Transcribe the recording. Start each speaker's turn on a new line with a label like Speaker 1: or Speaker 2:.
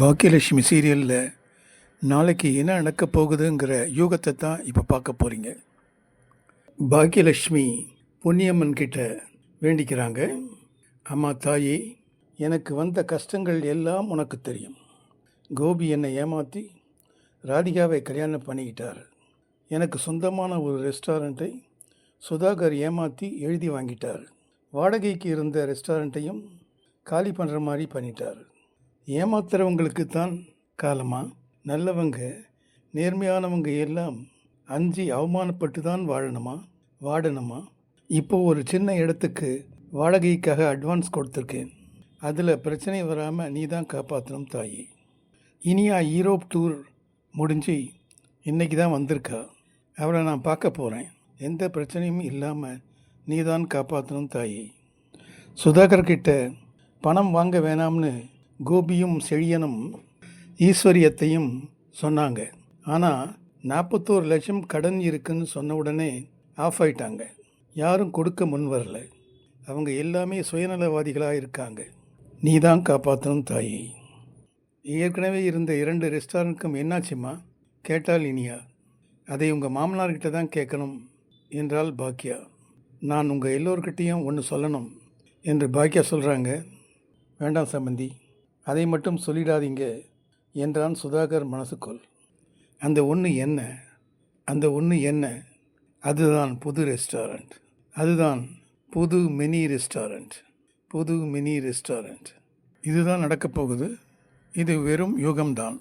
Speaker 1: பாக்கியலட்சுமி சீரியலில் நாளைக்கு என்ன நடக்க போகுதுங்கிற யூகத்தை தான் இப்போ பார்க்க போகிறீங்க பாக்கியலட்சுமி பொன்னியம்மன் கிட்ட வேண்டிக்கிறாங்க. அம்மா தாயி எனக்கு வந்த கஷ்டங்கள் எல்லாம் உனக்கு தெரியும். கோபி என்னை ஏமாற்றி ராதிகாவை கல்யாணம் பண்ணிக்கிட்டார். எனக்கு சொந்தமான ஒரு ரெஸ்டாரண்ட்டை சுதாகர் ஏமாற்றி எழுதி வாங்கிட்டார். வாடகைக்கு இருந்த ரெஸ்டாரண்ட்டையும் காலி பண்ணுற மாதிரி பண்ணிட்டார். ஏமாத்துறவங்களுக்கு தான் காலமா? நல்லவங்க நேர்மையானவங்க எல்லாம் அஞ்சு அவமானப்பட்டு தான் வாழணுமா? வாடணுமா? இப்போ ஒரு சின்ன இடத்துக்கு வாடகைக்காக அட்வான்ஸ் கொடுத்துருக்கேன். அதில் பிரச்சனை வராமல் நீ தான் காப்பாற்றணும் தாயி. இனியா ஈரோப் டூர் முடிஞ்சு இன்றைக்கி தான் வந்திருக்கா. அவளை நான் பார்க்க போகிறேன் எந்த பிரச்சனையும் இல்லாமல் நீ தான் காப்பாற்றணும் தாயி சுதாகர்கிட்ட பணம் வாங்க வேணாம்னு கோபியும் செழியனும் ஈஸ்வரியத்தையும் சொன்னாங்க. ஆனால் நாற்பத்தோரு லட்சம் கடன் இருக்குன்னு சொன்ன உடனே ஆஃப் ஆயிட்டாங்க. யாரும் கொடுக்க முன் வரல. அவங்க எல்லாமே சுயநலவாதிகளாக இருக்காங்க. நீ தான் காப்பாற்றணும் தாயி. ஏற்கனவே இருந்த இரண்டு ரெஸ்டாரண்ட்டுக்கும் என்னாச்சுமா? கேட்டால் இனியா. அதை உங்கள் மாமனார்கிட்ட தான் கேட்கணும் என்றால் பாக்கியா நான் உங்கள் எல்லோர்கிட்டேயும் ஒன்று சொல்லணும் என்று பாக்கியா சொல்கிறாங்க வேண்டாம் சம்பந்தி. அதை மட்டும் சொல்லிடாதீங்க என்றான் சுதாகர் மனசுக்குள். அந்த ஒன்று என்ன? அந்த ஒன்று என்ன? அதுதான் புது ரெஸ்டாரண்ட். அதுதான் புது மினி ரெஸ்டாரண்ட். புது மினி ரெஸ்டாரண்ட். இதுதான் நடக்கப் போகுது. இது வெறும் யுகம்தான்.